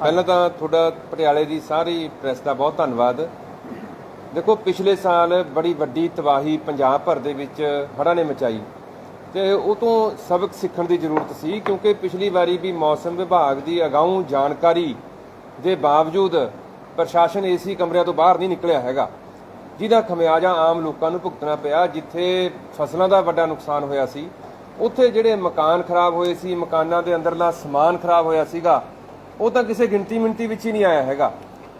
ਪਹਿਲਾਂ ਤਾਂ ਤੁਹਾਡਾ ਪਟਿਆਲੇ ਦੀ ਸਾਰੀ ਪ੍ਰੈਸ ਦਾ ਬਹੁਤ ਧੰਨਵਾਦ। ਦੇਖੋ, ਪਿਛਲੇ ਸਾਲ ਬੜੀ ਵੱਡੀ ਤਬਾਹੀ ਪੰਜਾਬ ਭਰ ਦੇ ਵਿੱਚ ਹੜ੍ਹਾਂ ਨੇ ਮਚਾਈ। ਤੇ ਉਹ ਤੋਂ ਸਬਕ ਸਿੱਖਣ ਦੀ ਜ਼ਰੂਰਤ ਸੀ, ਕਿਉਂਕਿ ਪਿਛਲੀ ਵਾਰੀ ਵੀ ਮੌਸਮ ਵਿਭਾਗ ਦੀ ਅਗਾਊਂ ਜਾਣਕਾਰੀ ਦੇ ਬਾਵਜੂਦ ਪ੍ਰਸ਼ਾਸਨ ਏਸੀ ਕਮਰਿਆਂ ਤੋਂ ਬਾਹਰ ਨਹੀਂ ਨਿਕਲਿਆ ਹੈਗਾ, ਜਿਹਦਾ ਖਮਿਆਜਾ ਆਮ ਲੋਕਾਂ ਨੂੰ ਭੁਗਤਣਾ ਪਿਆ, ਜਿੱਥੇ ਫਸਲਾਂ ਦਾ ਵੱਡਾ ਨੁਕਸਾਨ ਹੋਇਆ ਸੀ। ਉੱਥੇ ਜਿਹੜੇ ਮਕਾਨ ਖਰਾਬ ਹੋਏ ਸੀ, ਮਕਾਨਾਂ ਦੇ ਅੰਦਰਲਾ ਸਮਾਨ ਖਰਾਬ ਹੋਇਆ ਸੀਗਾ ਉਹ ਤਾਂ ਕਿਸੇ ਗਿਣਤੀ ਮਿੰਤੀ ਵਿੱਚ ਹੀ ਨਹੀਂ ਆਇਆ ਹੈਗਾ।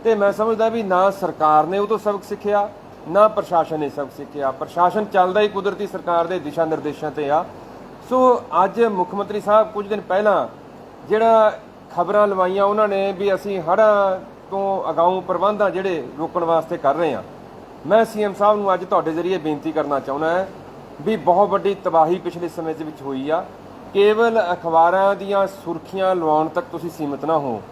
ਤੇ ਮੈਂ ਸਮਝਦਾ ਵੀ ਨਾ ਸਰਕਾਰ ਨੇ ਉਹ ਤੋਂ ਸਬਕ ਸਿੱਖਿਆ, ਨਾ ਪ੍ਰਸ਼ਾਸਨ ਨੇ ਸਬਕ ਸਿੱਖਿਆ। ਪ੍ਰਸ਼ਾਸਨ ਚੱਲਦਾ ਹੀ ਕੁਦਰਤੀ ਸਰਕਾਰ ਦੇ ਦਿਸ਼ਾ ਨਿਰਦੇਸ਼ਾਂ ਤੇ ਆ। ਸੋ ਅੱਜ ਮੁੱਖ ਮੰਤਰੀ ਸਾਹਿਬ ਕੁਝ ਦਿਨ ਪਹਿਲਾਂ ਜਿਹੜਾ ਖਬਰਾਂ ਲਵਾਈਆਂ, ਉਹਨਾਂ ਨੇ ਵੀ ਅਸੀਂ ਹੜ੍ਹਾਂ ਤੋਂ ਅਗਾਊਂ ਪ੍ਰਬੰਧਾਂ ਜਿਹੜੇ ਰੋਕਣ ਵਾਸਤੇ ਕਰ ਰਹੇ ਆ ਮੈਂ ਸੀਐਮ ਸਾਹਿਬ ਨੂੰ ਅੱਜ ਤੁਹਾਡੇ ਜ਼ਰੀਏ ਬੇਨਤੀ ਕਰਨਾ ਚਾਹੁੰਦਾ ਹਾਂ ਵੀ ਬਹੁਤ ਵੱਡੀ ਤਬਾਹੀ ਪਿਛਲੇ ਸਮੇਂ ਦੇ ਵਿੱਚ ਹੋਈ ਆ। ਕੇਵਲ ਅਖਬਾਰਾਂ ਦੀਆਂ ਸੁਰਖੀਆਂ ਲਵਾਉਣ ਤੱਕ ਤੁਸੀਂ ਸੀਮਿਤ ਨਾ ਹੋ।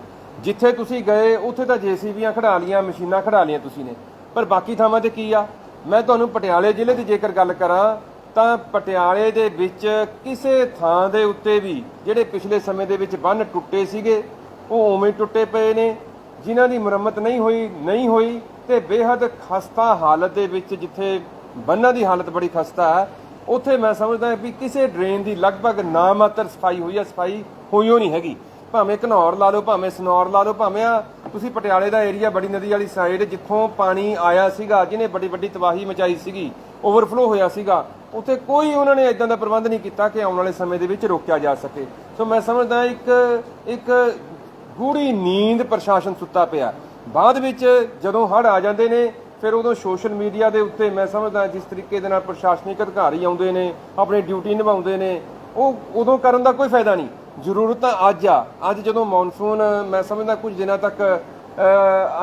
ਜਿੱਥੇ ਤੁਸੀਂ ਗਏ, ਉੱਥੇ ਤਾਂ ਜੀਸੀਬੀਆਂ ਖੜਾ ਲੀਆਂ, ਮਸ਼ੀਨਾਂ ਖੜਾ ਲੀਆਂ ਤੁਸੀਂ ਨੇ। ਪਰ ਬਾਕੀ ਥਾਵਾਂ ਤੇ ਕੀ ਆ? ਮੈਂ ਤੁਹਾਨੂੰ ਪਟਿਆਲੇ ਜ਼ਿਲ੍ਹੇ ਦੀ ਜੇਕਰ ਗੱਲ ਕਰਾਂ, ਤਾਂ ਪਟਿਆਲੇ ਦੇ ਵਿੱਚ ਕਿਸੇ ਥਾਂ ਦੇ ਉੱਤੇ ਵੀ ਜਿਹੜੇ ਪਿਛਲੇ ਸਮੇਂ ਦੇ ਵਿੱਚ ਬੰਨ ਟੁੱਟੇ ਸੀਗੇ, ਉਹ ਉਵੇਂ ਟੁੱਟੇ ਪਏ ਨੇ, ਜਿਨ੍ਹਾਂ ਦੀ ਮੁਰੰਮਤ ਨਹੀਂ ਹੋਈ ਨਹੀਂ ਹੋਈ ਤੇ ਬੇਹੱਦ ਖਸਤਾ ਹਾਲਤ ਦੇ ਵਿੱਚ ਜਿੱਥੇ ਬੰਨਾਂ ਦੀ ਹਾਲਤ ਬੜੀ ਖਸਤਾ ਹੈ ਉੱਥੇ ਮੈਂ ਸਮਝਦਾ ਵੀ ਕਿਸੇ ਡਰੇਨ ਦੀ ਲਗਭਗ ਨਾਮਾਤਰ ਸਫ਼ਾਈ ਹੋਈ ਹੈ ਸਫ਼ਾਈ ਹੋਈਓ ਨਹੀਂ ਹੈਗੀ। ਭਾਵੇਂ ਘਨੌਰ ਲਾ ਲਓ, ਭਾਵੇਂ ਸਨੌਰ ਲਾ ਲਓ, ਭਾਵੇਂ ਆ ਤੁਸੀਂ ਪਟਿਆਲੇ ਦਾ ਏਰੀਆ ਬੜੀ ਨਦੀ ਵਾਲੀ ਸਾਈਡ ਜਿੱਥੋਂ ਪਾਣੀ ਆਇਆ ਸੀਗਾ, ਜਿਹਨੇ ਵੱਡੀ ਵੱਡੀ ਤਬਾਹੀ ਮਚਾਈ ਸੀਗੀ ਓਵਰਫਲੋ ਹੋਇਆ ਸੀਗਾ, ਉੱਥੇ ਕੋਈ ਉਹਨਾਂ ਨੇ ਇਦਾਂ ਦਾ ਪ੍ਰਬੰਧ ਨਹੀਂ ਕੀਤਾ ਕਿ ਆਉਣ ਵਾਲੇ ਸਮੇਂ ਦੇ ਵਿੱਚ ਰੋਕਿਆ ਜਾ ਸਕੇ। ਸੋ ਮੈਂ ਸਮਝਦਾ ਇੱਕ ਇੱਕ ਗੂੜੀ ਨੀਂਦ ਪ੍ਰਸ਼ਾਸਨ ਸੁੱਤਾ ਪਿਆ। ਬਾਅਦ ਵਿੱਚ ਜਦੋਂ ਹੜ ਆ ਜਾਂਦੇ ਨੇ ਫਿਰ ਉਦੋਂ ਸੋਸ਼ਲ ਮੀਡੀਆ ਦੇ ਉੱਤੇ ਮੈਂ ਸਮਝਦਾ ਜਿਸ ਤਰੀਕੇ ਦੇ ਨਾਲ ਪ੍ਰਸ਼ਾਸਨਿਕ ਅਧਿਕਾਰੀ ਆਉਂਦੇ ਨੇ, ਆਪਣੀ ਡਿਊਟੀ ਨਿਭਾਉਂਦੇ ਨੇ, ਉਹ ਉਦੋਂ ਕਰਨ ਦਾ ਕੋਈ ਫਾਇਦਾ ਨਹੀਂ। ਜ਼ਰੂਰਤ ਤਾਂ ਅੱਜ ਆ। ਅੱਜ ਜਦੋਂ ਮੌਨਸੂਨ, ਮੈਂ ਸਮਝਦਾ ਕੁਝ ਦਿਨਾਂ ਤੱਕ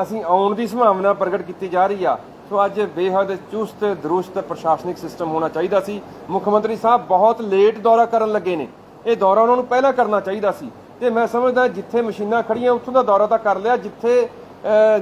ਅਸੀਂ ਆਉਣ ਦੀ ਸੰਭਾਵਨਾ ਪ੍ਰਗਟ ਕੀਤੀ ਜਾ ਰਹੀ ਆ, ਸੋ ਅੱਜ ਬੇਹੱਦ ਚੁਸਤ, ਦਰੁਸਤ ਪ੍ਰਸ਼ਾਸਨਿਕ ਸਿਸਟਮ ਹੋਣਾ ਚਾਹੀਦਾ ਸੀ। ਮੁੱਖ ਮੰਤਰੀ ਸਾਹਿਬ ਬਹੁਤ ਲੇਟ ਦੌਰਾ ਕਰਨ ਲੱਗੇ ਨੇ। ਇਹ ਦੌਰਾ ਉਹਨਾਂ ਨੂੰ ਪਹਿਲਾਂ ਕਰਨਾ ਚਾਹੀਦਾ ਸੀ। ਤੇ ਮੈਂ ਸਮਝਦਾ ਜਿੱਥੇ ਮਸ਼ੀਨਾਂ ਖੜੀਆਂ ਉੱਥੋਂ ਦਾ ਦੌਰਾ ਤਾਂ ਕਰ ਲਿਆ, ਜਿੱਥੇ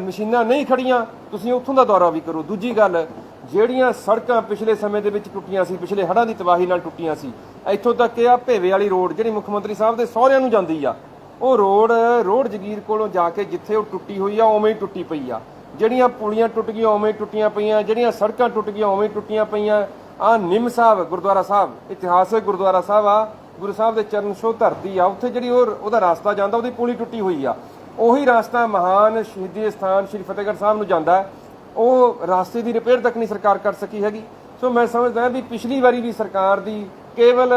ਮਸ਼ੀਨਾਂ ਨਹੀਂ ਖੜੀਆਂ, ਤੁਸੀਂ ਉੱਥੋਂ ਦਾ ਦੌਰਾ ਵੀ ਕਰੋ। ਦੂਜੀ ਗੱਲ, ਜਿਹੜੀਆਂ ਸੜਕਾਂ ਪਿਛਲੇ ਸਮੇਂ ਦੇ ਵਿੱਚ ਟੁੱਟੀਆਂ ਸੀ, ਪਿਛਲੇ ਹੜ੍ਹਾਂ ਦੀ ਤਬਾਹੀ ਨਾਲ ਟੁੱਟੀਆਂ ਸੀ, ਇੱਥੋਂ ਤੱਕ ਕਿ ਆ ਭੇਵੇ ਵਾਲੀ ਰੋਡ ਜਿਹੜੀ ਮੁੱਖ ਮੰਤਰੀ ਸਾਹਿਬ ਦੇ ਸਹੁਰਿਆਂ ਨੂੰ ਜਾਂਦੀ ਆ, ਉਹ ਰੋਡ ਰੋਡ ਜਗੀਰ ਕੋਲੋਂ ਜਾ ਕੇ ਜਿੱਥੇ ਉਹ ਟੁੱਟੀ ਹੋਈ ਆ, ਉਵੇਂ ਹੀ ਟੁੱਟੀ ਪਈ ਆ। ਜਿਹੜੀਆਂ ਪੁਲੀਆਂ ਟੁੱਟ ਗਈਆਂ, ਉਵੇਂ ਹੀ ਟੁੱਟੀਆਂ ਪਈਆਂ, ਜਿਹੜੀਆਂ ਸੜਕਾਂ ਟੁੱਟ ਗਈਆਂ, ਉਵੇਂ ਹੀ ਟੁੱਟੀਆਂ ਪਈਆਂ। ਆ ਨਿੰਮ ਸਾਹਿਬ, ਗੁਰਦੁਆਰਾ ਸਾਹਿਬ, ਇਤਿਹਾਸਕ ਗੁਰਦੁਆਰਾ ਸਾਹਿਬ ਆ, ਗੁਰੂ ਸਾਹਿਬ ਦੇ ਚਰਨ ਛੋਹ ਧਰਤੀ ਆ, ਉੱਥੇ ਜਿਹੜੀ ਉਹ, ਉਹਦਾ ਰਸਤਾ ਜਾਂਦਾ, ਉਹਦੀ ਪੁਲੀ ਟੁੱਟੀ ਹੋਈ ਆ। ਉਹੀ ਰਸਤਾ ਮਹਾਨ ਸ਼ਹੀਦੀ ਸਥਾਨ ਸ੍ਰੀ ਫਤਿਹਗੜ੍ਹ ਸਾਹਿਬ ਨੂੰ ਜਾਂਦਾ ਹੈ। ਉਹ ਰਸਤੇ ਦੀ ਰਿਪੇਅਰ ਤੱਕ ਨਹੀਂ ਸਰਕਾਰ ਕਰ ਸਕੀ ਹੈਗੀ ਸੋ ਮੈਂ ਸਮਝਦਾ ਵੀ ਪਿਛਲੀ ਵਾਰੀ ਵੀ ਸਰਕਾਰ ਦੀ ਕੇਵਲ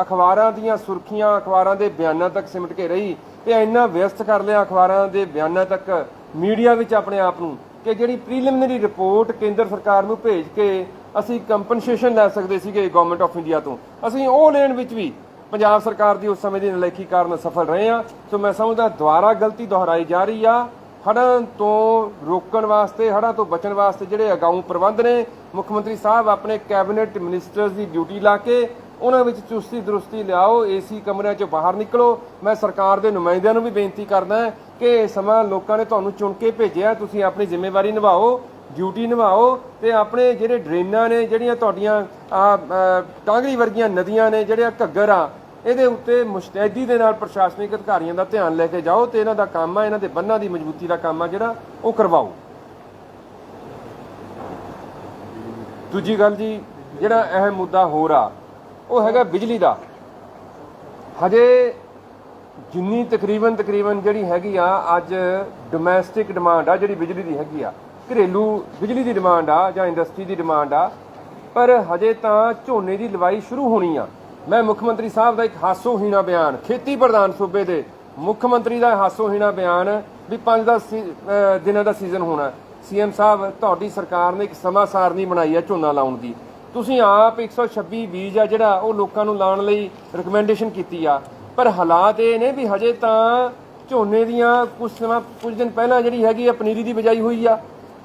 ਅਖਬਾਰਾਂ ਦੀਆਂ ਸੁਰਖੀਆਂ, ਅਖਬਾਰਾਂ ਦੇ ਬਿਆਨਾਂ ਤੱਕ ਸਿਮਟ ਕੇ ਰਹੀ ਤੇ ਇੰਨਾ ਵਿਅਸਤ ਕਰ ਲਿਆ ਅਖਬਾਰਾਂ ਦੇ ਬਿਆਨਾਂ ਤੱਕ ਮੀਡੀਆ ਵਿੱਚ ਆਪਣੇ ਆਪ ਨੂੰ ਕਿ ਜਿਹੜੀ ਪ੍ਰੀਲਿਮਿਨਰੀ ਰਿਪੋਰਟ ਕੇਂਦਰ ਸਰਕਾਰ ਨੂੰ ਭੇਜ ਕੇ ਅਸੀਂ ਕੰਪਨਸੇਸ਼ਨ ਲੈ ਸਕਦੇ ਸੀਗੇ ਗਵਰਨਮੈਂਟ ਆਫ ਇੰਡੀਆ ਤੋਂ ਅਸੀਂ ਉਹ ਲੈਣ ਵਿੱਚ ਵੀ ਪੰਜਾਬ ਸਰਕਾਰ ਦੀ ਉਸ ਸਮੇਂ ਦੀ ਨਲਾਇਕੀ ਕਾਰਨ ਸਫਲ ਰਹੇ ਆ ਸੋ ਮੈਂ ਸਮਝਦਾ ਦੁਬਾਰਾ ਗਲਤੀ ਦੁਹਰਾਈ ਜਾ ਰਹੀ ਆ। ਹੜ੍ਹਾਂ ਤੋਂ ਰੋਕਣ ਵਾਸਤੇ, ਹੜ੍ਹਾਂ ਤੋਂ ਬਚਣ ਵਾਸਤੇ ਜਿਹੜੇ ਅਗਾਊਂ ਪ੍ਰਬੰਧ ਨੇ, ਮੁੱਖ ਮੰਤਰੀ ਸਾਹਿਬ ਆਪਣੇ ਕੈਬਨਿਟ ਮਿਨਿਸਟਰਸ ਦੀ ਡਿਊਟੀ ਲਾ ਕੇ ਉਹਨਾਂ ਵਿੱਚ ਚੁਸਤੀ ਦਰੁਸਤੀ ਲਿਆਓ, ਏਸੀ ਕਮਰਿਆਂ ਚੋਂ ਬਾਹਰ ਨਿਕਲੋ। ਮੈਂ ਸਰਕਾਰ ਦੇ ਨੁਮਾਇੰਦਿਆਂ ਨੂੰ ਵੀ ਬੇਨਤੀ ਕਰਦਾ ਕਿ ਇਹ ਸਮਾਂ ਲੋਕਾਂ ਨੇ ਤੁਹਾਨੂੰ ਚੁਣ ਕੇ ਭੇਜਿਆ, ਤੁਸੀਂ ਆਪਣੀ ਜ਼ਿੰਮੇਵਾਰੀ ਨਿਭਾਓ, ਡਿਊਟੀ ਨਿਭਾਓ ਤੇ ਆਪਣੇ ਜਿਹੜੇ ਡਰੇਨਾਂ ਨੇ, ਜਿਹੜੀਆਂ ਤੁਹਾਡੀਆਂ ਟਾਂਗਰੀ ਵਰਗੀਆਂ ਨਦੀਆਂ ਨੇ ਜਿਹੜੇ ਘੱਗਰ ਆ ਇਹਦੇ ਉੱਤੇ ਮੁਸ਼ਤੈਦੀ ਦੇ ਨਾਲ ਪ੍ਰਸ਼ਾਸਨਿਕ ਅਧਿਕਾਰੀਆਂ ਦਾ ਧਿਆਨ ਲੈ ਕੇ ਜਾਓ ਤੇ ਇਹਨਾਂ ਦਾ ਕੰਮ ਆ, ਇਹਨਾਂ ਦੇ ਬੰਨਾਂ ਦੀ ਮਜ਼ਬੂਤੀ ਦਾ ਕੰਮ ਆ ਜਿਹੜਾ ਉਹ ਕਰਵਾਓ। ਦੂਜੀ ਗੱਲ ਜੀ, ਜਿਹੜਾ ਅਹਿਮ ਮੁੱਦਾ ਹੋਰ ਆ, ਉਹ ਹੈਗਾ ਬਿਜਲੀ ਦਾ। ਹਜੇ ਜਿੰਨੀ ਤਕਰੀਬਨ ਤਕਰੀਬਨ ਜਿਹੜੀ ਹੈਗੀ ਆ, ਅੱਜ ਡੋਮੈਸਟਿਕ ਡਿਮਾਂਡ ਆ, ਜਿਹੜੀ ਬਿਜਲੀ ਦੀ ਹੈਗੀ ਆ, ਘਰੇਲੂ ਬਿਜਲੀ ਦੀ ਡਿਮਾਂਡ ਆ ਜਾਂ ਇੰਡਸਟਰੀ ਦੀ ਡਿਮਾਂਡ ਆ, ਪਰ ਹਜੇ ਤਾਂ ਝੋਨੇ ਦੀ ਲਵਾਈ ਸ਼ੁਰੂ ਹੋਣੀ ਆ। ਮੈਂ ਮੁੱਖ ਮੰਤਰੀ ਸਾਹਿਬ ਦਾ ਇੱਕ ਹਾਸੋਹੀਣਾ ਬਿਆਨ, ਖੇਤੀ ਪ੍ਰਧਾਨ ਸੂਬੇ ਦੇ ਮੁੱਖ ਮੰਤਰੀ ਦਾ ਹਾਸੋਹੀਣਾ ਬਿਆਨ ਵੀ 5-10 ਦਿਨਾਂ ਦਾ ਸੀਜ਼ਨ ਹੋਣਾ ਸੀਐਮ ਸਾਹਿਬ, ਤੁਹਾਡੀ ਸਰਕਾਰ ਨੇ ਇੱਕ ਸਮਾਂ ਸਾਰਨੀ ਬਣਾਈ ਹੈ ਝੋਨਾ ਲਾਉਣ ਦੀ। ਤੁਸੀਂ ਆਪ 126 ਬੀਜ ਆ ਜਿਹੜਾ ਉਹ ਲੋਕਾਂ ਨੂੰ ਲਾਉਣ ਲਈ ਰეკਮੈਂਡੇਸ਼ਨ ਕੀਤੀ ਆ। ਪਰ ਹਾਲਾਤ ਇਹ ਨੇ ਵੀ ਹਜੇ ਤਾਂ ਝੋਨੇ ਦੀਆਂ ਕੁਝ ਸਮਾਂ ਕੁਝ ਦਿਨ ਪਹਿਲਾਂ ਜਿਹੜੀ ਹੈਗੀ ਆ ਪਨੀਰੀ ਦੀ ਬਿਜਾਈ ਹੋਈ ਆ।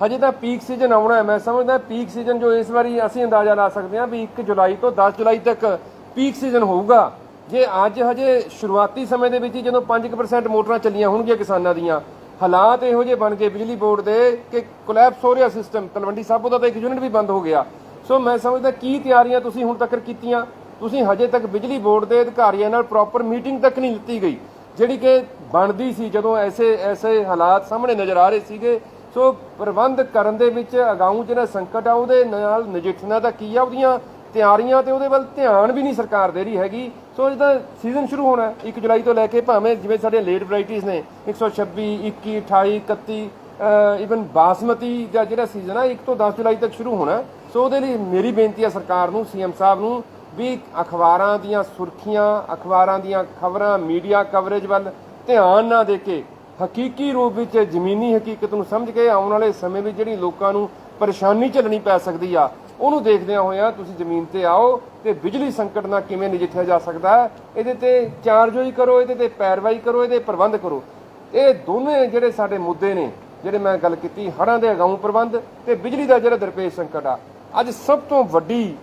ਹਜੇ ਤਾਂ ਪੀਕ ਸੀਜ਼ਨ ਆਉਣਾ ਹੈ। ਮੈਂ ਸਮਝਦਾ ਪੀਕ ਸੀਜ਼ਨ ਜੋ ਇਸ ਵਾਰੀ ਅਸੀਂ ਅੰਦਾਜ਼ਾ ਲਾ ਸਕਦੇ ਹਾਂ ਵੀ 1 ਜੁਲਾਈ ਤੋਂ 10 ਜੁਲਾਈ ਤੱਕ ਪੀਕ ਸੀਜ਼ਨ ਹੋਊਗਾ। ਜੇ ਅੱਜ ਹਜੇ ਸ਼ੁਰੂਆਤੀ ਸਮੇਂ ਦੇ ਵਿੱਚ ਹੀ ਜਦੋਂ 5% ਮੋਟਰਾਂ ਚੱਲੀਆਂ ਹੋਣਗੀਆਂ ਕਿਸਾਨਾਂ ਦੀਆਂ, ਹਾਲਾਤ ਇਹੋ ਜਿਹੇ ਬਣ ਗਏ ਬਿਜਲੀ ਬੋਰਡ ਦੇ ਕਿ ਕੋਲੈਪਸ ਹੋ ਰਿਹਾ ਸਿਸਟਮ ਤਲਵੰਡੀ ਸਾਬੋ ਦਾ ਤਾਂ ਇੱਕ ਯੂਨਿਟ ਵੀ ਬੰਦ ਹੋ ਗਿਆ। ਸੋ ਮੈਂ ਸਮਝਦਾ ਕੀ ਤਿਆਰੀਆਂ ਤੁਸੀਂ ਹੁਣ ਤੱਕ ਕੀਤੀਆਂ? ਤੁਸੀਂ ਹਜੇ ਤੱਕ ਬਿਜਲੀ ਬੋਰਡ ਦੇ ਅਧਿਕਾਰੀਆਂ ਨਾਲ ਪ੍ਰੋਪਰ ਮੀਟਿੰਗ ਤੱਕ ਨਹੀਂ ਲਿੱਤੀ ਗਈ, ਜਿਹੜੀ ਕਿ ਬਣਦੀ ਸੀ ਜਦੋਂ ਐਸੇ ਐਸੇ ਹਾਲਾਤ ਸਾਹਮਣੇ ਨਜ਼ਰ ਆ ਰਹੇ ਸੀਗੇ। ਸੋ ਪ੍ਰਬੰਧ ਕਰਨ ਦੇ ਵਿੱਚ ਅਗਾਊਂ ਜਿਹੜਾ ਸੰਕਟ ਆ, ਉਹਦੇ ਨਾਲ ਨਜਿੱਠਣਾ ਤਾਂ ਕੀ ਆ? ਉਹਦੀਆਂ ਤਿਆਰੀਆਂ ਤੇ ਉਹਦੇ ਵੱਲ ਧਿਆਨ ਵੀ ਨਹੀਂ ਸਰਕਾਰ ਦੇ ਰਹੀ ਹੈਗੀ। ਸੋ ਜਿਹਦਾ ਸੀਜ਼ਨ ਸ਼ੁਰੂ ਹੋਣਾ ਹੈ, 1 ਜੁਲਾਈ ਤੋਂ ਲੈ ਕੇ ਭਾਵੇਂ ਜਿਵੇਂ ਸਾਡੇ ਲੇਟ ਵੈਰਾਈਟੀਆਂ ਨੇ 126 21 28 31 ਇਵਨ ਬਾਸਮਤੀ ਦਾ ਜਿਹੜਾ ਸੀਜ਼ਨ ਆ 1 ਤੋਂ 10 ਜੁਲਾਈ ਤੱਕ ਸ਼ੁਰੂ ਹੋਣਾ ਸੋ ਉਹਦੇ ਲਈ ਮੇਰੀ ਬੇਨਤੀ ਹੈ ਸਰਕਾਰ ਨੂੰ ਸੀਐਮ ਸਾਹਿਬ ਨੂੰ ਵੀ ਅਖਬਾਰਾਂ ਦੀਆਂ ਸੁਰਖੀਆਂ ਅਖਬਾਰਾਂ ਦੀਆਂ ਖਬਰਾਂ ਮੀਡੀਆ ਕਵਰੇਜ ਵੱਲ ਧਿਆਨ ਨਾ ਦੇ ਕੇ ਹਕੀਕੀ ਰੂਪ ਵਿੱਚ ਜ਼ਮੀਨੀ ਹਕੀਕਤ ਨੂੰ ਸਮਝ ਕੇ ਆਉਣ ਵਾਲੇ ਸਮੇਂ ਵਿੱਚ ਜਿਹੜੀ ਲੋਕਾਂ ਨੂੰ ਪਰੇਸ਼ਾਨੀ ਝੱਲਣੀ ਪੈ ਸਕਦੀ ਆ ਉਹਨੂੰ ਦੇਖਦਿਆਂ ਹੋਇਆਂ ਤੁਸੀਂ ਜ਼ਮੀਨ ਤੇ ਆਓ ਤੇ ਬਿਜਲੀ ਸੰਕਟ ਨਾਲ ਕਿਵੇਂ ਨਜਿੱਠਿਆ ਜਾ ਸਕਦਾ ਹੈ, ਇਹਦੇ ਤੇ ਚਾਰਜੋਈ ਕਰੋ, ਇਹਦੇ ਤੇ ਪੈਰਵਾਈ ਕਰੋ, ਇਹਦੇ ਪ੍ਰਬੰਧ ਕਰੋ। ਇਹ ਦੋਵੇਂ ਜਿਹੜੇ ਸਾਡੇ ਮੁੱਦੇ ਨੇ, ਜਿਹੜੇ ਮੈਂ ਗੱਲ ਕੀਤੀ, ਹੜ੍ਹਾਂ ਦੇ ਅਗਾਊਂ ਪ੍ਰਬੰਧ ਤੇ ਬਿਜਲੀ ਦਾ ਜਿਹੜਾ ਦਰਪੇਸ਼ ਸੰਕਟ ਆ, ਅੱਜ ਸਭ ਤੋਂ ਵੱਡੀ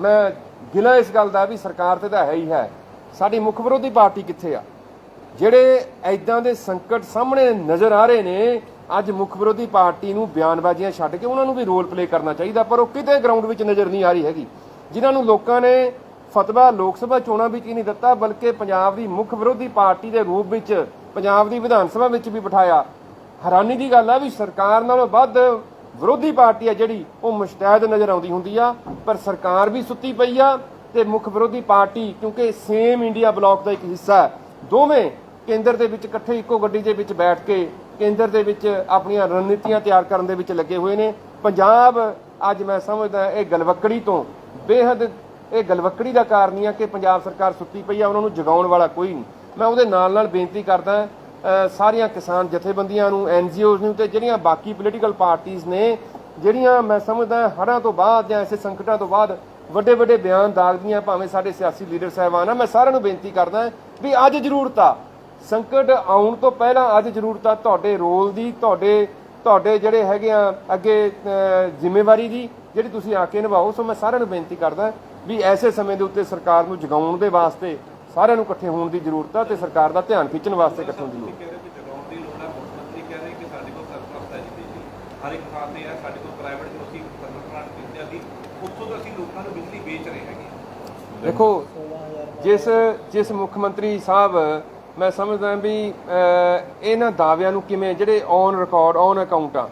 ਮੈਂ ਗਿਲਾ ਇਸ ਗੱਲ ਦਾ ਵੀ ਸਰਕਾਰ ਤੇ ਤਾਂ ਹੈ ਹੀ ਹੈ, ਸਾਡੀ ਮੁੱਖ ਵਿਰੋਧੀ ਪਾਰਟੀ ਕਿੱਥੇ ਆ? ਜਿਹੜੇ ਐਦਾਂ ਦੇ ਸੰਕਟ ਸਾਹਮਣੇ ਨਜ਼ਰ ਆ ਰਹੇ ਨੇ ਅੱਜ ਮੁੱਖ ਵਿਰੋਧੀ ਪਾਰਟੀ ਨੂੰ ਬਿਆਨਬਾਜ਼ੀਆਂ ਛੱਡ ਕੇ ਉਹਨਾਂ ਨੂੰ ਵੀ ਰੋਲ ਪਲੇ ਕਰਨਾ ਚਾਹੀਦਾ, ਪਰ ਉਹ ਕਿਤੇ ਗਰਾਊਂਡ ਵਿੱਚ ਨਜ਼ਰ ਨਹੀਂ ਆ ਰਹੀ ਹੈਗੀ। ਜਿਨ੍ਹਾਂ ਨੂੰ ਲੋਕਾਂ ਨੇ ਫਤਵਾ ਲੋਕ ਸਭਾ ਚੋਣਾਂ ਵਿੱਚ ਹੀ ਨਹੀਂ ਦਿੱਤਾ, ਬਲਕਿ ਪੰਜਾਬ ਦੀ ਮੁੱਖ ਵਿਰੋਧੀ ਪਾਰਟੀ ਦੇ ਰੂਪ ਵਿੱਚ, ਪੰਜਾਬ ਦੀ ਵਿਧਾਨ ਸਭਾ ਵਿੱਚ ਵੀ ਬਿਠਾਇਆ। ਹੈਰਾਨੀ ਦੀ ਗੱਲ ਆ ਵੀ ਸਰਕਾਰ ਨਾਲੋਂ ਵੱਧ ਵਿਰੋਧੀ ਪਾਰਟੀ ਆ ਜਿਹੜੀ, ਉਹ ਮੁਸ਼ਤੈਦ ਨਜ਼ਰ ਆਉਂਦੀ ਹੁੰਦੀ ਆ, ਪਰ ਸਰਕਾਰ ਵੀ ਸੁੱਤੀ ਪਈ ਆ ਤੇ ਮੁੱਖ ਵਿਰੋਧੀ ਪਾਰਟੀ, ਕਿਉਂਕਿ ਸੇਮ ਇੰਡੀਆ ਬਲਾਕ ਦਾ ਇੱਕ ਹਿੱਸਾ ਦੋਵੇਂ ਕੇਂਦਰ ਦੇ ਵਿੱਚ ਇਕੱਠੇ ਇੱਕੋ ਗੱਡੀ ਦੇ ਵਿੱਚ ਬੈਠ ਕੇ ਕੇਂਦਰ ਦੇ ਵਿੱਚ ਆਪਣੀਆਂ ਰਣਨੀਤੀਆਂ ਤਿਆਰ ਕਰਨ ਦੇ ਵਿੱਚ ਲੱਗੇ ਹੋਏ ਨੇ। ਪੰਜਾਬ, ਅੱਜ ਮੈਂ ਸਮਝਦਾ ਇਹ ਗਲਵੱਕੜੀ ਤੋਂ ਬੇਹੱਦ ਇਹ ਗਲਵੱਕੜੀ ਦਾ ਕਾਰਨ ਹੀ ਆ ਕਿ ਪੰਜਾਬ ਸਰਕਾਰ ਸੁੱਤੀ ਪਈ ਆ, ਉਹਨਾਂ ਨੂੰ ਜਗਾਉਣ ਵਾਲਾ ਕੋਈ ਨਹੀਂ। ਮੈਂ ਉਹਦੇ ਨਾਲ ਨਾਲ ਬੇਨਤੀ ਕਰਦਾ ਸਾਰੀਆਂ ਕਿਸਾਨ ਜਥੇਬੰਦੀਆਂ ਨੂੰ ਐਨਜੀਓਜ਼ ਨੂੰ ਤੇ ਜਿਹੜੀਆਂ ਬਾਕੀ ਪੋਲੀਟੀਕਲ ਪਾਰਟੀਆਂ ਨੇ, ਜਿਹੜੀਆਂ ਮੈਂ ਸਮਝਦਾ ਹੜ੍ਹਾਂ ਤੋਂ ਬਾਅਦ ਜਾਂ ਐਸੇ ਸੰਕਟਾਂ ਤੋਂ ਬਾਅਦ ਵੱਡੇ ਵੱਡੇ ਬਿਆਨ ਦਾਗਦੀਆਂ ਭਾਵੇਂ ਸਾਡੇ ਸਿਆਸੀ ਲੀਡਰ ਸਾਹਿਬਾਨ ਆ, ਮੈਂ ਸਾਰਿਆਂ ਨੂੰ ਬੇਨਤੀ ਕਰਦਾ ਵੀ ਅੱਜ ਜ਼ਰੂਰਤ ਆ ਸੰਕਟ ਆਉਣ ਤੋਂ ਪਹਿਲਾਂ ਅੱਜ ਜ਼ਰੂਰਤ ਆ ਤੁਹਾਡੇ ਰੋਲ ਦੀ ਤੁਹਾਡੇ ਤੁਹਾਡੇ ਜਿਹੜੇ ਹੈਗੇ ਆ ਅੱਗੇ ਜ਼ਿੰਮੇਵਾਰੀ ਦੀ ਜਿਹੜੀ ਤੁਸੀਂ ਆ ਕੇ ਨਿਭਾਓ ਸੋ ਮੈਂ ਸਾਰਿਆਂ ਨੂੰ ਬੇਨਤੀ ਕਰਦਾ ਵੀ ਐਸੇ ਸਮੇਂ ਦੇ ਉੱਤੇ ਸਰਕਾਰ ਨੂੰ ਜਗਾਉਣ ਦੇ ਵਾਸਤੇ ਸਾਰਿਆਂ ਨੂੰ ਇਕੱਠੇ ਹੋਣ ਦੀ ਜ਼ਰੂਰਤ ਆ ਤੇ ਸਰਕਾਰ ਦਾ ਧਿਆਨ ਖਿੱਚਣ ਵਾਸਤੇ ਇਕੱਠੇ ਹੋਣ ਦੀ ਲੋੜ ਹੈ ਹਰ ਇੱਕ ਥਾਂ ਤੇ ਸਾਡੇ ਕੋਲ ਪ੍ਰਾਈਵੇਟ ਜੋ ਅਸੀਂ ਥਰਮਲ ਪਲਾਂਟ ਉੱਥੋਂ ਤੋਂ ਅਸੀਂ ਲੋਕਾਂ ਨੂੰ ਬਿਜਲੀ ਵੇਚ ਰਹੇ ਹੈਗੇ। ਦੇਖੋ ਜਿਸ ਜਿਸ ਮੁੱਖ ਮੰਤਰੀ ਸਾਹਿਬ ਮੈਂ ਸਮਝਦਾ ਵੀ ਇਹਨਾਂ ਦਾਅਵਿਆਂ ਨੂੰ ਕਿਵੇਂ, ਜਿਹੜੇ ਔਨ ਰਿਕਾਰਡ ਔਨ ਅਕਾਊਂਟ ਆ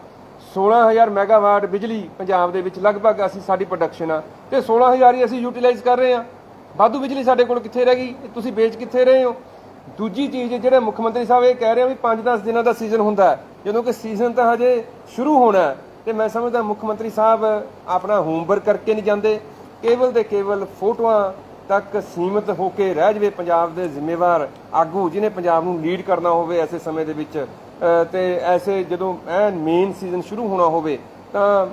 16000 ਮੈਗਾਵਾਟ ਬਿਜਲੀ ਪੰਜਾਬ ਦੇ ਵਿੱਚ ਲਗਭਗ ਅਸੀਂ ਸਾਡੀ ਪ੍ਰੋਡਕਸ਼ਨ ਆ, ਤੇ 16000 ਹੀ ਅਸੀਂ ਯੂਟਿਲਾਈਜ਼ ਕਰ ਰਹੇ ਆ। ਵਾਧੂ ਬਿਜਲੀ ਸਾਡੇ ਕੋਲ ਕਿੱਥੇ ਰਹਿ ਗਈ? ਤੁਸੀਂ ਵੇਚ ਕਿੱਥੇ ਰਹੇ ਹੋ? ਦੂਜੀ ਚੀਜ਼, ਜਿਹੜੇ ਮੁੱਖ ਮੰਤਰੀ ਸਾਹਿਬ ਇਹ ਕਹਿ ਰਹੇ ਆ ਵੀ 5-10 ਦਿਨਾਂ ਦਾ ਸੀਜ਼ਨ ਹੁੰਦਾ ਜਦੋਂ ਕਿ ਸੀਜ਼ਨ ਤਾਂ ਹਜੇ ਸ਼ੁਰੂ ਹੋਣਾ ਹੈ, ਤੇ ਮੈਂ ਸਮਝਦਾ ਮੁੱਖ ਮੰਤਰੀ ਸਾਹਿਬ ਆਪਣਾ ਹੋਮਵਰਕ ਕਰਕੇ ਨਹੀਂ ਜਾਂਦੇ। ਕੇਵਲ ਦੇ ਕੇਵਲ ਫੋਟੋਆਂ ਤੱਕ ਸੀਮਿਤ ਹੋ ਕੇ ਰਹਿ ਜਵੇ ਪੰਜਾਬ ਦੇ ਜ਼ਿੰਮੇਵਾਰ ਆਗੂ ਜਿਹਨੇ ਪੰਜਾਬ ਨੂੰ ਲੀਡ ਕਰਨਾ ਹੋਵੇ ਐਸੇ ਸਮੇਂ ਦੇ ਵਿੱਚ। ਅ, ਤੇ ਐਸੇ ਜਦੋਂ ਐਨ ਮੇਨ ਸੀਜ਼ਨ ਸ਼ੁਰੂ ਹੋਣਾ ਹੋਵੇ ਤਾਂ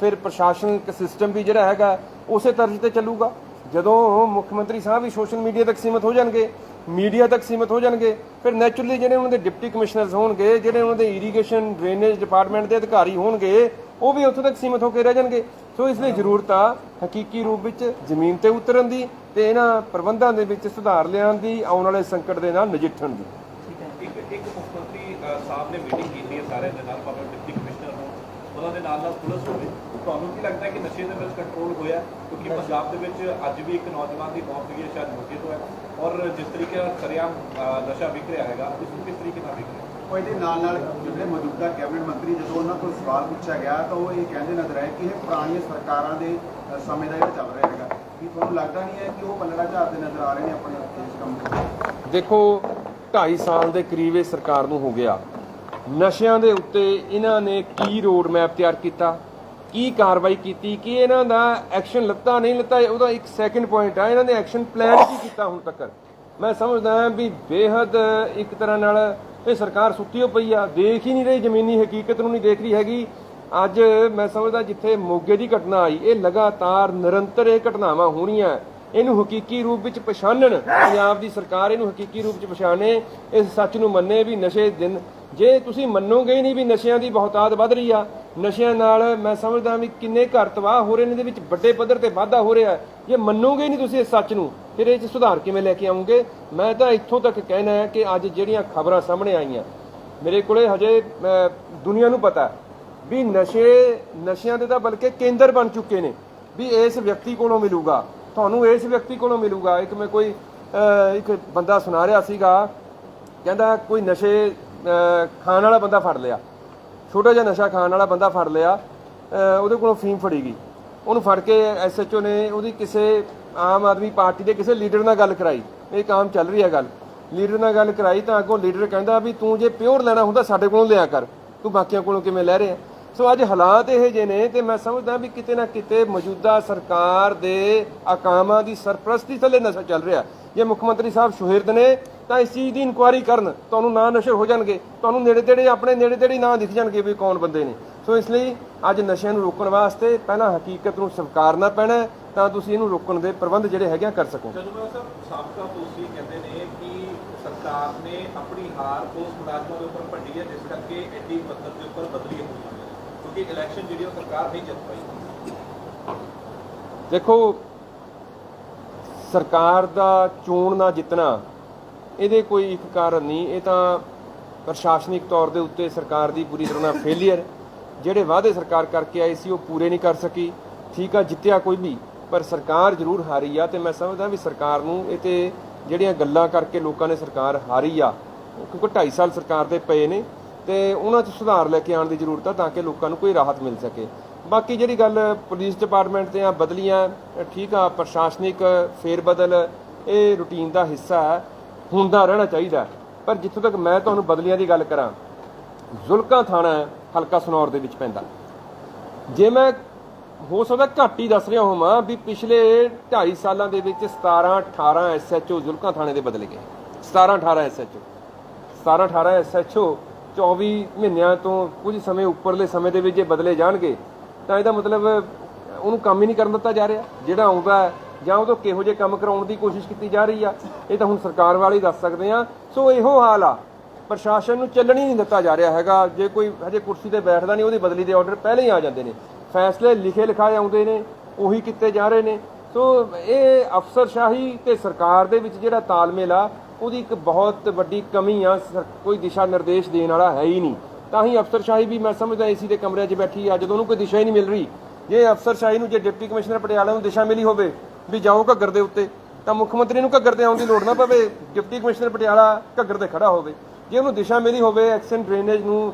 ਫਿਰ ਪ੍ਰਸ਼ਾਸਨਿਕ ਸਿਸਟਮ ਵੀ ਜਿਹੜਾ ਹੈਗਾ ਉਸੇ ਤਰਜ਼ ਤੇ ਚੱਲੂਗਾ। ਜਦੋਂ ਮੁੱਖ ਮੰਤਰੀ ਸਾਹਿਬ ਵੀ ਸੋਸ਼ਲ ਮੀਡੀਆ ਤੱਕ ਸੀਮਿਤ ਹੋ ਜਾਣਗੇ ਮੀਡੀਆ ਤੱਕ ਸੀਮਿਤ ਹੋ ਜਾਣਗੇ ਫਿਰ ਨੈਚੁਰਲੀ ਜਿਹੜੇ ਉਹਨਾਂ ਦੇ ਡਿਪਟੀ ਕਮਿਸ਼ਨਰਸ ਹੋਣਗੇ ਜਿਹੜੇ ਉਹਨਾਂ ਦੇ ਇਰੀਗੇਸ਼ਨ ਡਰੇਨੇਜ ਡਿਪਾਰਟਮੈਂਟ ਦੇ ਅਧਿਕਾਰੀ ਹੋਣਗੇ ਉਹ ਵੀ ਉੱਥੋਂ ਤੱਕ ਸੀਮਿਤ ਹੋ ਕੇ ਰਹਿ ਜਾਣਗੇ। ਸੋ ਇਸ ਲਈ ਜ਼ਰੂਰਤ ਆ ਹਕੀਕੀ ਰੂਪ ਵਿੱਚ ਜ਼ਮੀਨ ਤੇ ਉਤਰਨ ਦੀ ਤੇ ਇਹਨਾਂ ਪ੍ਰਬੰਧਾਂ ਦੇ ਵਿੱਚ ਸੁਧਾਰ ਲਿਆਉਣ ਦੀ ਆਉਣ ਵਾਲੇ ਸੰਕਟ ਦੇ ਨਾਲ ਨਜਿੱਠਣ ਦੀ। ਇੱਕ ਇੱਕ ਮੁੱਖ ਮੰਤਰੀ ਅ, ਸਾਹਿਬ ਨੇ ਮੀਟਿੰਗ ਕੀਤੀ ਹੈ ਸਾਰਿਆਂ ਦੇ ਨਾਲ ਡਿਪਟੀ ਕਮਿਸ਼ਨਰ ਹੋਣ। ਉਹਨਾਂ ਦੇ ਨਾਲ ਨਾਲ ਪੁਲਿਸ ਹੋਵੇ। ਤੁਹਾਨੂੰ ਕੀ ਲੱਗਦਾ ਹੈ ਕਿ ਨਸ਼ੇ ਦੇ ਵਿੱਚ ਕੰਟਰੋਲ ਹੋਇਆ? ਕਿਉਂਕਿ ਪੰਜਾਬ ਦੇ ਵਿੱਚ ਅੱਜ ਵੀ ਇੱਕ ਨੌਜਵਾਨ ਦੀ ਮੌਤ ਹੋਈ ਹੈ ਸ਼ਾਇਦ ਮੋਗੇ ਤੋਂ ਹੈ। ਔਰ ਜਿਸ ਤਰੀਕੇ ਨਾਲ ਸਰਿਆਮ ਨਸ਼ਾ ਵਿਕ ਰਿਹਾ ਹੈਗਾ ਇਸ ਨੂੰ ਕਿਸ ਤਰੀਕੇ ਨਾਲ ਵਿਕ ਰਿਹਾ? ਉਹ ਇਹਦੇ ਨਾਲ ਨਾਲ ਜਿਹੜੇ ਮੌਜੂਦਾ ਕੈਬਨਿਟ ਮੰਤਰੀ ਜਦੋਂ ਉਹਨਾਂ ਤੋਂ ਸਵਾਲ ਪੁੱਛਿਆ ਗਿਆ ਤਾਂ ਉਹ ਇਹ ਕਹਿੰਦੇ ਨਜ਼ਰ ਆਏ ਕਿ ਇਹ ਪੁਰਾਣੀਆਂ ਸਰਕਾਰਾਂ ਦੇ ਸਮੇਂ ਦਾ ਜਿਹੜਾ ਚੱਲ ਰਿਹਾ ਹੈਗਾ। ਕੀ ਤੁਹਾਨੂੰ ਲੱਗਦਾ ਨਹੀਂ ਹੈ ਕਿ ਉਹ ਪੱਲੜਾ ਝਾੜਦੇ ਨਜ਼ਰ ਆ ਰਹੇ ਨੇ ਆਪਣੇ ਇਸ ਕੰਮ ਤੋਂ ਦੇਖੋ 2.5 ਸਾਲ ਦੇ ਕਰੀਬ ਇਹ ਸਰਕਾਰ ਨੂੰ ਹੋ ਗਿਆ। ਨਸ਼ਿਆਂ ਦੇ ਉੱਤੇ ਇਹਨਾਂ ਨੇ ਕੀ ਰੋਡ ਮੈਪ ਤਿਆਰ ਕੀਤਾ? ਕੀ ਕਾਰਵਾਈ ਕੀਤੀ, ਕਿ ਇਹਨਾਂ ਦਾ ਐਕਸ਼ਨ ਲੱਤਾ ਨਹੀਂ ਲੱਤਾ ਉਹਦਾ ਇੱਕ ਸੈਕਿੰਡ ਪੁਆਇੰਟ ਆ। ਇਹਨਾਂ ਨੇ ਐਕਸ਼ਨ ਪਲਾਨ ਕੀ ਕੀਤਾ ਹੁਣ ਤੱਕ? ਮੈਂ ਸਮਝਦਾ ਹਾਂ ਵੀ ਬੇਹੱਦ ਇੱਕ ਤਰ੍ਹਾਂ ਨਾਲ ਇਹ ਸਰਕਾਰ ਸੁੱਤੀ ਹੋ ਪਈ ਆ, ਦੇਖ ਹੀ ਨਹੀਂ ਰਹੀ ਜ਼ਮੀਨੀ ਹਕੀਕਤ ਨੂੰ, ਨਹੀਂ ਦੇਖ ਰਹੀ ਹੈਗੀ। ਅੱਜ ਮੈਂ ਸਮਝਦਾ ਜਿੱਥੇ ਮੋਗੇ ਦੀ ਘਟਨਾ ਆਈ, ਇਹ ਲਗਾਤਾਰ ਨਿਰੰਤਰ ਇਹ ਘਟਨਾਵਾਂ ਹੋ ਰਹੀਆਂ ਇਹਨੂੰ ਹਕੀਕੀ ਰੂਪ ਵਿੱਚ ਪਛਾਣਨ, ਪੰਜਾਬ ਦੀ ਸਰਕਾਰ ਇਹਨੂੰ ਹਕੀਕੀ ਰੂਪ ਵਿੱਚ ਪਛਾਣੇ। ਇਸ ਸੱਚ ਨੂੰ ਮੰਨੇ ਵੀ ਨਸ਼ੇ ਦਿਨ ਜੇ ਤੁਸੀਂ ਮੰਨੋਗੇ ਹੀ ਨਹੀਂ ਵੀ ਨਸ਼ਿਆਂ ਦੀ ਬਹੁਤਾਤ ਵੱਧ ਰਹੀ ਆ, ਨਸ਼ਿਆਂ ਨਾਲ ਮੈਂ ਸਮਝਦਾ ਵੀ ਕਿੰਨੇ ਘਰ ਤਬਾਹ ਹੋ ਰਹੇ ਨੇ, ਇਹਦੇ ਵਿੱਚ ਵੱਡੇ ਪੱਧਰ ਤੇ ਵਾਧਾ ਹੋ ਰਿਹਾ ਜੇ ਮੰਨੋਗੇ ਹੀ ਨਹੀਂ ਤੁਸੀਂ ਇਸ ਸੱਚ ਨੂੰ, ਫਿਰ ਇਹ 'ਚ ਸੁਧਾਰ ਕਿਵੇਂ ਲੈ ਕੇ ਆਉਂਗੇ? ਮੈਂ ਤਾਂ ਇੱਥੋਂ ਤੱਕ ਕਹਿਣਾ ਹੈ ਕਿ ਅੱਜ ਜਿਹੜੀਆਂ ਖਬਰਾਂ ਸਾਹਮਣੇ ਆਈਆਂ, ਮੇਰੇ ਕੋਲੇ ਹਜੇ ਦੁਨੀਆ ਨੂੰ ਪਤਾ ਵੀ ਨਸ਼ੇ, ਨਸ਼ਿਆਂ ਦੇ ਤਾਂ ਬਲਕਿ ਕੇਂਦਰ ਬਣ ਚੁੱਕੇ ਨੇ ਵੀ ਇਸ ਵਿਅਕਤੀ ਕੋਲੋਂ ਮਿਲੂਗਾ। ਤੁਹਾਨੂੰ ਇਸ ਵਿਅਕਤੀ ਕੋਲੋਂ ਮਿਲੂਗਾ। ਇੱਕ ਮੈਂ ਕੋਈ ਇੱਕ ਬੰਦਾ ਸੁਣਾ ਰਿਹਾ ਸੀਗਾ, ਕਹਿੰਦਾ ਕੋਈ ਨਸ਼ੇ ਖਾਣ ਵਾਲਾ ਬੰਦਾ ਫੜ ਲਿਆ। ਛੋਟਾ ਜਿਹਾ ਨਸ਼ਾ ਖਾਣ ਵਾਲਾ ਬੰਦਾ ਫੜ ਲਿਆ ਉਹਦੇ ਕੋਲੋਂ ਫੀਮ ਫੜੀ ਗਈ। ਉਹਨੂੰ ਫੜ ਕੇ ਐਸਐਚਓ ਨੇ ਉਹਦੀ ਕਿਸੇ ਆਮ ਆਦਮੀ ਪਾਰਟੀ ਦੇ ਕਿਸੇ ਲੀਡਰ ਨਾਲ ਗੱਲ ਕਰਾਈ। ਇਹ ਕੰਮ ਚੱਲ ਰਹੀ ਹੈ ਗੱਲ। ਲੀਡਰ ਨਾਲ ਗੱਲ ਕਰਾਈ ਤਾਂ ਅੱਗੋਂ ਲੀਡਰ ਕਹਿੰਦਾ ਵੀ ਤੂੰ ਜੇ ਪਿਓਰ ਲੈਣਾ ਹੁੰਦਾ ਸਾਡੇ ਕੋਲੋਂ ਲਿਆ ਕਰ। ਤੂੰ ਬਾਕੀਆਂ ਕੋਲੋਂ ਕਿਵੇਂ ਲੈ ਰਿਹਾ? ਸੋ ਅੱਜ ਹਾਲਾਤ ਇਹ ਜੇ ਨੇ ਤੇ ਮੈਂ ਸਮਝਦਾ ਵੀ ਕਿਤੇ ਨਾ ਕਿਤੇ ਮੌਜੂਦਾ ਸਰਕਾਰ ਦੇ ਆਕਾਮਾਂ ਦੀ ਸਰਪ੍ਰਸਤੀ ਥੱਲੇ ਨਸ਼ਾ ਚੱਲ ਰਿਹਾ। ਜੇ ਮੁੱਖ ਮੰਤਰੀ ਸਾਹਿਬ ਸੁਹਿਰਦ ਨੇ ਤਾਂ ਇਸ ਚੀਜ਼ ਦੀ ਇਨਕੁਆਇਰੀ ਕਰਨ ਤੁਹਾਨੂੰ ਨਾਂ ਨਸ਼ੇ ਹੋ ਜਾਣਗੇ ਤੁਹਾਨੂੰ ਨੇੜੇ ਤੇੜੇ ਆਪਣੇ ਨੇੜੇ ਤੇੜੇ ਨਾਂ ਦਿਖ ਜਾਣਗੇ ਵੀ ਕੌਣ ਬੰਦੇ ਨੇ। ਸੋ ਇਸ ਲਈ ਅੱਜ ਨਸ਼ਿਆਂ ਨੂੰ ਰੋਕਣ ਵਾਸਤੇ ਪਹਿਲਾਂ ਹਕੀਕਤ ਨੂੰ ਸਵੀਕਾਰਨਾ ਪੈਣਾ ਤਾਂ ਤੁਸੀਂ ਇਹਨੂੰ ਰੋਕਣ ਦੇ ਪ੍ਰਬੰਧ ਜਿਹੜੇ ਹੈਗੇ ਕਰ ਸਕੋ। ਜਦੋਂ ਸਭ ਸਾਬਕਾ ਦੋਸ਼ੀ ਕਹਿੰਦੇ ਨੇ ਕਿ ਸਰਕਾਰ ਨੇ ਆਪਣੀ ਹਾਰ ਉਸ ਮੁਲਾਜ਼ਮਾਂ ਦੇ ਉੱਪਰ ਭੰਡੀ ਹੈ ਜਿਸ ਕਰਕੇ ਐਡੀ ਪੱਧਰ ਦੇ ਉੱਪਰ ਬਦਲੀ ਹੋਈ ਹੈ ਕਿਉਂਕਿ ਇਲੈਕਸ਼ਨ ਜਿਹੜੀ ਉਹ ਸਰਕਾਰ ਨਹੀਂ ਜਿੱਤ ਪਾਈ। ਦੇਖੋ ਸਰਕਾਰ ਦਾ ਚੋਣ ਨਾ ਜਿੱਤਣਾ ਇਹਦੇ ਕੋਈ ਇੱਕ ਕਾਰਨ ਨਹੀਂ, ਇਹ ਤਾਂ ਪ੍ਰਸ਼ਾਸਨਿਕ ਤੌਰ ਦੇ ਉੱਤੇ ਸਰਕਾਰ ਦੀ ਪੂਰੀ ਤਰ੍ਹਾਂ ਫੇਲਿਅਰ ਜਿਹੜੇ ਵਾਅਦੇ ਸਰਕਾਰ ਕਰਕੇ ਆਈ ਸੀ ਉਹ ਪੂਰੇ ਨਹੀਂ ਕਰ ਸਕੀ। ਠੀਕ ਆ, ਜਿੱਤਿਆ ਕੋਈ ਵੀ, ਪਰ ਸਰਕਾਰ ਜ਼ਰੂਰ ਹਾਰੀ ਆ ਤੇ ਮੈਂ ਸਮਝਦਾ ਵੀ ਸਰਕਾਰ ਨੂੰ ਇਹ ਤੇ ਜਿਹੜੀਆਂ ਗੱਲਾਂ ਕਰਕੇ ਲੋਕਾਂ ਨੇ ਸਰਕਾਰ ਹਾਰੀ ਆ, ਕਿਉਂਕਿ 2.5 ਸਾਲ ਸਰਕਾਰ ਦੇ ਪਏ ਨੇ ਤੇ ਉਹਨਾਂ 'ਚ ਸੁਧਾਰ ਲੈ ਕੇ ਆਉਣ ਦੀ ਜ਼ਰੂਰਤ ਆ ਤਾਂ ਕਿ ਲੋਕਾਂ ਨੂੰ ਕੋਈ ਰਾਹਤ ਮਿਲ ਸਕੇ। ਬਾਕੀ ਜਿਹੜੀ ਗੱਲ ਪੁਲਿਸ ਡਿਪਾਰਟਮੈਂਟ ਦੀਆਂ ਬਦਲੀਆਂ, ਠੀਕ ਆ, ਪ੍ਰਸ਼ਾਸਨਿਕ ਫੇਰ ਬਦਲ, ਇਹ ਰੁਟੀਨ ਦਾ ਹਿੱਸਾ ਹੈ। ਹੁੰਦਾ ਰਹਿਣਾ ਚਾਹੀਦਾ ਪਰ ਜਿੱਥੋਂ ਤੱਕ ਮੈਂ ਤੁਹਾਨੂੰ ਬਦਲੀਆਂ ਦੀ ਗੱਲ ਕਰਾਂ, ਜ਼ੁਲਕਾ ਥਾਣਾ ਹਲਕਾ ਸਨੌਰ ਦੇ ਵਿੱਚ ਪੈਂਦਾ। ਜੇ ਮੈਂ ਹੋ ਸਕਦਾ ਘੱਟ ਹੀ ਦੱਸ ਰਿਹਾ ਹੋਵਾਂ ਵੀ ਪਿਛਲੇ 2.5 ਸਾਲਾਂ ਦੇ ਵਿੱਚ 17 18 ਐਸਐਚਓ ਜ਼ੁਲਕਾਂ ਥਾਣੇ ਦੇ ਬਦਲੇ ਗਏ। 17 18 ਐਸਐਚਓ 17 18 ਐਸਐਚਓ 24 ਮਹੀਨਿਆਂ ਤੋਂ ਕੁਝ ਸਮੇਂ ਉੱਪਰਲੇ ਸਮੇਂ ਦੇ ਵਿੱਚ ਜੇ ਬਦਲੇ ਜਾਣਗੇ, ਤਾਂ ਇਹਦਾ ਮਤਲਬ ਉਹਨੂੰ ਕੰਮ ਹੀ ਨਹੀਂ ਕਰਨ ਦਿੱਤਾ ਜਾ ਰਿਹਾ। ਜਿਹੜਾ ਆਉਂਦਾ ਜਾਂ ਉਹ ਤੋਂ ਕਿਹੋ ਜਿਹੇ ਕੰਮ ਕਰਾਉਣ ਦੀ ਕੋਸ਼ਿਸ਼ ਕੀਤੀ ਜਾ ਰਹੀ ਆ, ਇਹ ਤਾਂ ਹੁਣ ਸਰਕਾਰ ਵਾਲੇ ਦੱਸ ਸਕਦੇ ਆ। ਸੋ ਇਹੋ ਹਾਲ ਆ। ਪ੍ਰਸ਼ਾਸਨ ਨੂੰ ਚੱਲਣ ਹੀ ਨਹੀਂ ਦਿੱਤਾ ਜਾ ਰਿਹਾ ਹੈਗਾ। ਜੇ ਕੋਈ ਹਜੇ ਕੁਰਸੀ ਤੇ ਬੈਠਦਾ ਨਹੀਂ, ਉਹਦੀ ਬਦਲੀ ਦੇ ਆਰਡਰ ਪਹਿਲੇ ਹੀ ਆ ਜਾਂਦੇ ਨੇ। ਫੈਸਲੇ ਲਿਖੇ ਲਿਖਾਏ ਆਉਂਦੇ ਨੇ, ਉਹੀ ਕੀਤੇ ਜਾ ਰਹੇ ਨੇ। ਸੋ ਇਹ ਅਫਸਰਸ਼ਾਹੀ ਤੇ ਸਰਕਾਰ ਦੇ ਵਿੱਚ ਜਿਹੜਾ ਤਾਲਮੇਲ ਆ, ਉਹਦੀ ਇੱਕ ਬਹੁਤ ਵੱਡੀ ਕਮੀ ਆ। ਕੋਈ ਦਿਸ਼ਾ ਨਿਰਦੇਸ਼ ਦੇਣ ਵਾਲਾ ਹੈ ਹੀ ਨਹੀਂ। ਤਾਂ ਹੀ ਅਫਸਰਸ਼ਾਹੀ ਵੀ ਮੈਂ ਸਮਝਦਾ ਏਸੀ ਦੇ ਕਮਰਿਆਂ 'ਚ ਬੈਠੀ ਆ, ਜਦੋਂ ਉਹਨੂੰ ਕੋਈ ਦਿਸ਼ਾ ਹੀ ਨਹੀਂ ਮਿਲ ਰਹੀ। ਜੇ ਅਫਸਰਸ਼ਾਹੀ ਨੂੰ, ਜੇ ਡਿਪਟੀ ਕਮਿਸ਼ਨਰ ਪਟਿਆਲਾ ਨੂੰ ਦਿਸ਼ਾ ਮਿਲੀ ਹੋਵੇ ਵੀ ਜਾਓ ਘੱਗਰ ਦੇ ਉੱਤੇ, ਤਾਂ ਮੁੱਖ ਮੰਤਰੀ ਨੂੰ ਘੱਗਰ ਤੇ ਆਉਣ ਦੀ ਲੋੜ ਨਾ ਪਵੇ, ਡਿਪਟੀ ਕਮਿਸ਼ਨਰ ਪਟਿਆਲਾ ਘੱਗਰ ਤੇ ਖੜਾ ਹੋਵੇ। ਜੇ ਉਹਨੂੰ ਦਿਸ਼ਾ ਮਿਲੀ ਹੋਵੇ, ਐਕਸ਼ਨ ਡਰੇਨੇਜ ਨੂੰ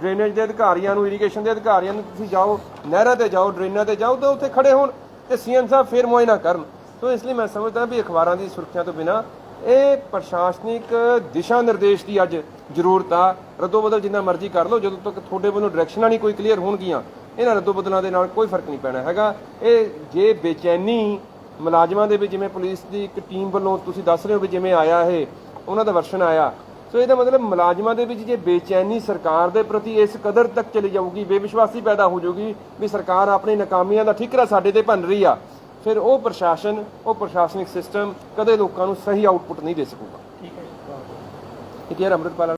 ਡਰੇਨੇਜ ਦੇ ਅਧਿਕਾਰੀਆਂ ਨੂੰ ਇਰੀਗੇਸ਼ਨ ਦੇ ਅਧਿਕਾਰੀਆਂ ਨੂੰ, ਤੁਸੀਂ ਜਾਓ, ਨਹਿਰਾਂ ਤੇ ਜਾਓ, ਡਰੇਨਾਂ ਤੇ ਜਾਓ, ਤਾਂ ਉੱਥੇ ਖੜੇ ਹੋਣ ਤੇ ਸੀਐਮ ਸਾਹਿਬ ਫੇਰ ਮੁਆਇਨਾ ਕਰਨ। ਸੋ ਇਸ ਲਈ ਮੈਂ ਸਮਝਦਾ ਵੀ ਅਖਬਾਰਾਂ ਦੀ ਸੁਰੱਖਿਆ ਤੋਂ ਬਿਨਾ ਇਹ ਪ੍ਰਸ਼ਾਸਨਿਕ ਦਿਸ਼ਾ ਨਿਰਦੇਸ਼ ਦੀ ਅੱਜ ਜ਼ਰੂਰਤ ਆ। ਰੱਦੋ ਬਦਲ ਜਿੰਨਾ ਮਰਜ਼ੀ ਕਰ ਲਓ, ਜਦੋਂ ਤੱਕ ਤੁਹਾਡੇ ਵੱਲੋਂ ਡਾਇਰੈਕਸ਼ਨਾਂ ਨਹੀਂ ਕੋਈ ਕਲੀਅਰ ਹੋਣਗੀਆਂ ਇਹਨਾਂ ਰੱਦੋ ਬਦਲਾਂ ਦੇ ਨਾਲ ਕੋਈ ਫ਼ਰਕ ਨਹੀਂ ਪੈਣਾ ਹੈਗਾ। ਇਹ ਜੇ ਬੇਚੈਨੀ ਮੁਲਾਜ਼ਮਾਂ ਦੇ ਵਿੱਚ ਜਿਵੇਂ ਪੁਲਿਸ ਦੀ ਇੱਕ ਟੀਮ ਵੱਲੋਂ ਤੁਸੀਂ ਦੱਸ ਰਹੇ ਹੋ ਵੀ ਜਿਵੇਂ ਆਇਆ ਇਹ ਉਹਨਾਂ ਦਾ ਵਰਸ਼ਨ ਆਇਆ। ਸੋ ਇਹਦਾ ਮਤਲਬ ਮੁਲਾਜ਼ਮਾਂ ਦੇ ਵਿੱਚ ਜੇ ਬੇਚੈਨੀ ਸਰਕਾਰ ਦੇ ਪ੍ਰਤੀ ਇਸ ਕਦਰ ਤੱਕ ਚਲੀ ਜਾਊਗੀ ਬੇਵਿਸ਼ਵਾਸੀ ਪੈਦਾ ਹੋ ਜਾਊਗੀ ਵੀ ਸਰਕਾਰ ਆਪਣੀ ਨਾਕਾਮੀਆਂ ਦਾ ਠਿਕਰਾ ਸਾਡੇ ਤੇ ਭੰਨ ਰਹੀ ਆ ਫਿਰ ਉਹ ਪ੍ਰਸ਼ਾਸਨ ਉਹ ਪ੍ਰਸ਼ਾਸਨਿਕ ਸਿਸਟਮ ਕਦੇ ਲੋਕਾਂ ਨੂੰ ਸਹੀ ਆਊਟਪੁੱਟ ਨਹੀਂ ਦੇ ਸਕੂਗਾ। ਠੀਕ ਹੈ ਇਹ ਅੰਮ੍ਰਿਤਪਾਲ